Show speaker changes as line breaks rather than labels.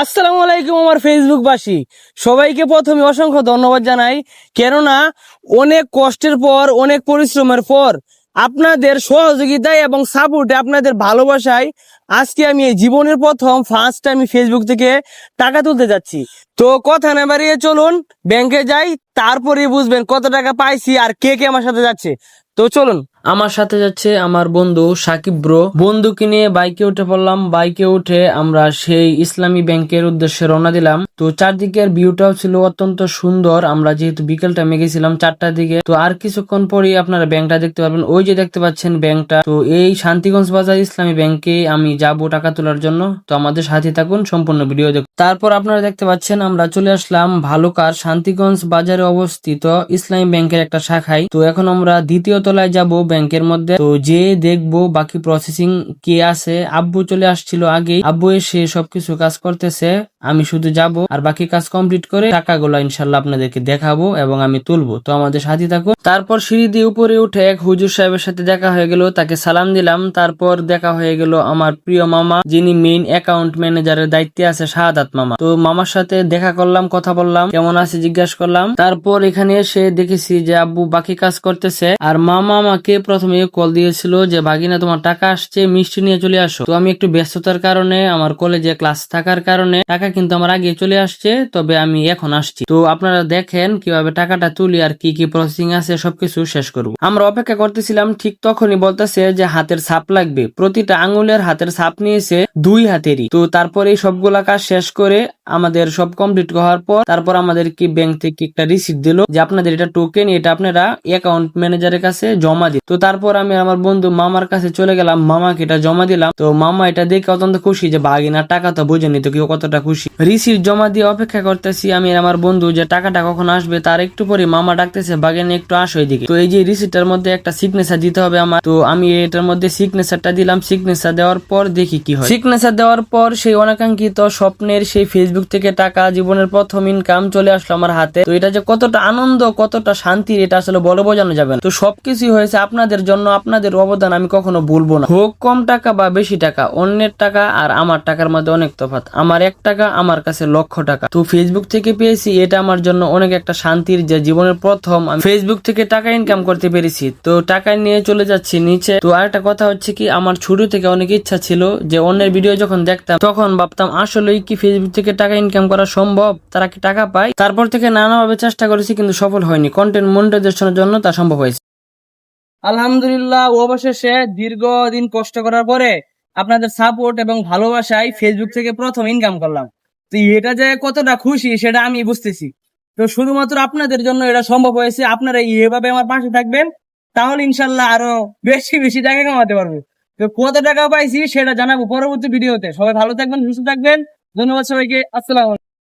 আসসালামু আলাইকুম আমার ফেসবুকবাসী সবাইকে প্রথমে অসংখ্য ধন্যবাদ জানাই। কেননা, অনেক কষ্টের পর, অনেক পরিশ্রমের পর আপনাদের সহযোগিতায় এবং সাপোর্টে আপনাদের ভালোবাসায় আজকে আমি এই জীবনের প্রথম ফার্স্ট আমি ফেসবুক থেকে টাকা তুলতে যাচ্ছি। তো কথা না বাড়িয়ে চলুন ব্যাংকে যাই তারপরে বুঝবেন কত টাকা পাইছি আর কে কে আমার সাথে যাচ্ছে। তো চলুন। আমার সাথে যাচ্ছে আমার বন্ধু সাকিব ব্রো। বন্ধুকে নিয়ে বাইকে উঠে পড়লাম। বাইকে উঠে আমরা সেই ইসলামী ব্যাংকের উদ্দেশ্যে রওনা দিলাম। তো চারদিকের ভিউটাও ছিল অত্যন্ত সুন্দর। আমরা যেহেতু বিকেল টাইমে গেছিলাম চারটার দিকে। তো আর কিছুক্ষণ পরেই আপনারা ব্যাংকটা দেখতে পারবেন। ওই যে দেখতে পাচ্ছেন ব্যাংকটা। তো এই শান্তিগঞ্জ বাজার ইসলামী ব্যাংকে আমি যাব টাকা তোলার জন্য। তো আমাদের সাথে থাকুন, সম্পূর্ণ ভিডিও দেখুন। তারপর আপনারা দেখতে পাচ্ছেন আমরা চলে আসলাম ভালুকার শান্তিগঞ্জ বাজারে অবস্থিত ইসলামী ব্যাংকের একটা শাখায়। তো এখন আমরা দ্বিতীয় তলায় যাব ব্যাংকের মধ্যে। তো যে দেখব বাকি প্রসেসিং কে আছে, আব্বু চলে আসছিল আগেই। আব্বু এসে সবকিছু কাজ করতেছে, আমি শুধু যাব আর বাকি কাজ কমপ্লিট করে টাকাগুলো ইনশাল্লাহ আপনাদেরকে দেখাবো এবং আমি তুলবো। তো আমাদের সাথে থাকুন। তারপর সিঁড়ি দিয়ে উপরে উঠে এক হুজুর সাহেবের সাথে দেখা হয়ে গেল, তাকে সালাম দিলাম। তারপর দেখা হয়ে গেল আমার প্রিয় মামা, যিনি মেইন অ্যাকাউন্ট ম্যানেজারের দায়িত্বে আছে, শাহাদাত মামা। তো মামার সাথে দেখা করলাম, কথা বললাম, কেমন আছে জিজ্ঞাসা করলাম। তারপর এখানে এসে দেখেছি যে আব্বু বাকি কাজ করতেছে, আর মামা আমাকে প্রথমে কল দিয়েছিল যে, ভাগিনা, তোমার টাকা আসছে, মিষ্টি নিয়ে চলে আসো। তো আমি একটু ব্যস্ততার কারণে, আমার কলেজে ক্লাস থাকার কারণে, টাকা কিন্তু আমার আগে চলে আসছে, তবে আমি এখন আসছি। তো আপনারা দেখেন কীভাবে টাকাটা তুলি আর কি কি প্রসেসিং আছে, সবকিছু শেষ করব। আমরা অপেক্ষা করতেছিলাম, ঠিক তখনই বলতেছে যে, হাতের ছাপ লাগবে। প্রতিটা আঙুলের হাতের ছাপ নিয়েছে দুই হাতেরই। তো তারপরে সবগুলা কাজ শেষ করে আমাদের সব কমপ্লিট হওয়ার পর, তারপর আমাদের কি ব্যাংক থেকে একটা রিসিপ্ট দিল যে, আপনাদের এটা টোকেন এটা আপনারা অ্যাকাউন্ট ম্যানেজারের কাছে জমা দিন। তো তারপর আমি আমার বন্ধু মামার কাছে চলে গেলাম। মামাকে এটা জমা দিলাম। তো মামা এটা দেখে অত্যন্ত খুশি যে, বাগিনার টাকা তো বুঝেনি, তো কেউ কতটা খুশি? রিসিপ্ট জমা দিয়ে অপেক্ষা করতেছি আমি আমার বন্ধু যে, টাকাটা কখন আসবে? তার একটু পরে মামা ডাকতেছে, বাগিনা, একটু আসো এদিকে। তো এই যে রিসিপ্টের মধ্যে একটা সিগনেচার দিতে হবে আমার। তো আমি এটার মধ্যে সিগনেচারটা দিলাম। সিগনেচার দেওয়ার পর দেখি কি হয়। সিগনেচার দেওয়ার পর সেই অনাকাঙ্ক্ষিত স্বপ্নের সেই ফেসবুক থেকে টাকা, জীবনের প্রথম ইনকাম চলে আসলো আমার হাতে। তো এটা যে কতটা আনন্দ, কতটা শান্তির, এটা আসলে বলে বোঝানো যাবে না। তো সবকিছুই হয়েছে আপনাদের জন্য আপনাদের অবদান আমি কখনো ভুলবো না। হোক, কম টাকা বা বেশি টাকা, অন্যের টাকা আর আমার টাকার মধ্যে অনেক তফাৎ। আমার এক টাকা, আমার কাছে লক্ষ টাকা। তো ফেসবুক থেকে পেয়েছি, এটা আমার জন্য অনেক একটা শান্তির যে জীবনের প্রথম আমি ফেসবুক থেকে টাকা ইনকাম করতে পেরেছি। তো টাকা নিয়ে চলে যাচ্ছি নিচে। তো আরেকটা কথা হচ্ছে কি, আমার ছোট থেকে অনেক ইচ্ছা ছিল যে অন্যের ভিডিও যখন দেখতাম, তখন ভাবতাম, আসলেই কি ফেসবুক থেকে টাকা ইনকাম করা সম্ভব? তারা কি টাকা পায়? তারপর থেকে নানাভাবে চেষ্টা করেছি, কিন্তু সফল হয়নি। কন্টেন্ট মনিটাইজেশনের জন্য তা সম্ভব হয়েছে। আলহামদুলিল্লাহ, অবশেষে দীর্ঘদিন কষ্ট করার পরে আপনাদের সাপোর্ট এবং ভালোবাসায় ফেসবুক থেকে প্রথম ইনকাম করলাম। তো এটা যে কতটা খুশি, সেটা আমি বুঝতেছি। তো শুধুমাত্র আপনাদের জন্য এটা সম্ভব হয়েছে, আপনারা এভাবে আমার পাশে থাকবেন, তাহলে ইনশাল্লাহ আরও বেশি বেশি টাকা কামাতে পারব। তো কত টাকা পাইছি, সেটা জানাব পরবর্তী ভিডিওতে সবাই ভালো থাকবেন, সুস্থ থাকবেন। ধন্যবাদ সবাইকে, আসসালাম